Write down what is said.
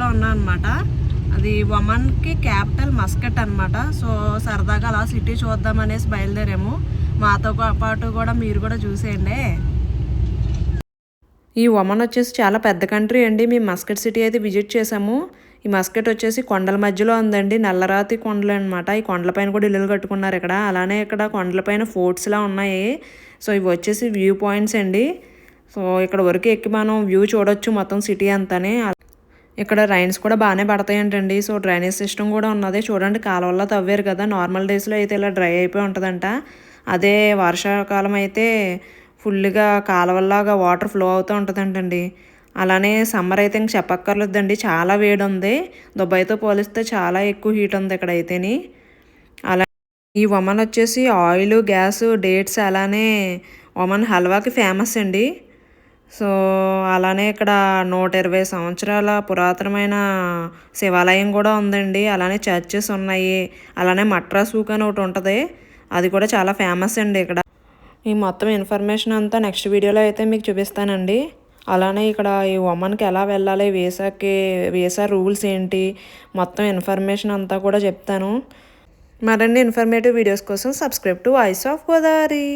ప్లేస్లో ఉన్నాం అనమాట అది ఒమన్కి క్యాపిటల్ మస్కట్ అనమాట సో సరదాగా అలా సిటీ చూద్దాం అనేసి బయలుదేరాము. మాతో పాటు కూడా మీరు కూడా చూసేయండి. ఈ ఒమన్ వచ్చేసి చాలా పెద్ద కంట్రీ అండి. మేము మస్కట్ సిటీ అయితే విజిట్ చేసాము. ఈ మస్కెట్ వచ్చేసి కొండల మధ్యలో ఉందండి. నల్లరాతి కొండలు అనమాట ఈ కొండలపైన కూడా ఇల్లులు కట్టుకున్నారు ఇక్కడ. అలానే ఇక్కడ కొండలపైన ఫోర్ట్స్లా ఉన్నాయి. సో ఇవి వచ్చేసి వ్యూ పాయింట్స్ అండి. సో ఇక్కడ వరకు ఎక్కి మనం వ్యూ చూడొచ్చు మొత్తం సిటీ అంతానే. ఇక్కడ రైన్స్ కూడా బాగానే పడతాయంటండి. సో డ్రైనేజ్ సిస్టమ్ కూడా ఉన్నది. చూడండి కాలువల్లో తవ్వారు కదా. నార్మల్ డేస్లో అయితే ఇలా డ్రై అయిపోయి ఉంటుందంట. అదే వర్షాకాలం అయితే ఫుల్గా కాలువల్లాగా వాటర్ ఫ్లో అవుతూ ఉంటుందంటండి. అలానే సమ్మర్ అయితే ఇంక చెప్పక్కర్లేదండి. చాలా వేడి ఉంది దుబాయ్తో పోలిస్తే చాలా ఎక్కువ హీట్ ఉంది ఇక్కడ అయితేని అలా ఈ ఒమన్ వచ్చేసి ఆయిల్ గ్యాస్ డేట్స్ అలానే ఒమన్ హల్వాకి ఫేమస్ అండి. సో అలానే ఇక్కడ నూట ఇరవై సంవత్సరాల పురాతనమైన శివాలయం కూడా ఉందండి. అలానే చర్చెస్ ఉన్నాయి. అలానే మట్రా సూక్ అని ఒకటి ఉంటుంది. అది కూడా చాలా ఫేమస్ అండి ఇక్కడ. ఈ మొత్తం ఇన్ఫర్మేషన్ అంతా నెక్స్ట్ వీడియోలో అయితే మీకు చూపిస్తానండి. అలానే ఇక్కడ ఈ ఉమెన్కి ఎలా వెళ్ళాలి వీసాకి వీసా రూల్స్ ఏంటి మొత్తం ఇన్ఫర్మేషన్ అంతా కూడా చెప్తాను. మరిన్ని ఇన్ఫర్మేటివ్ వీడియోస్ కోసం subscribe to voice of Godavari.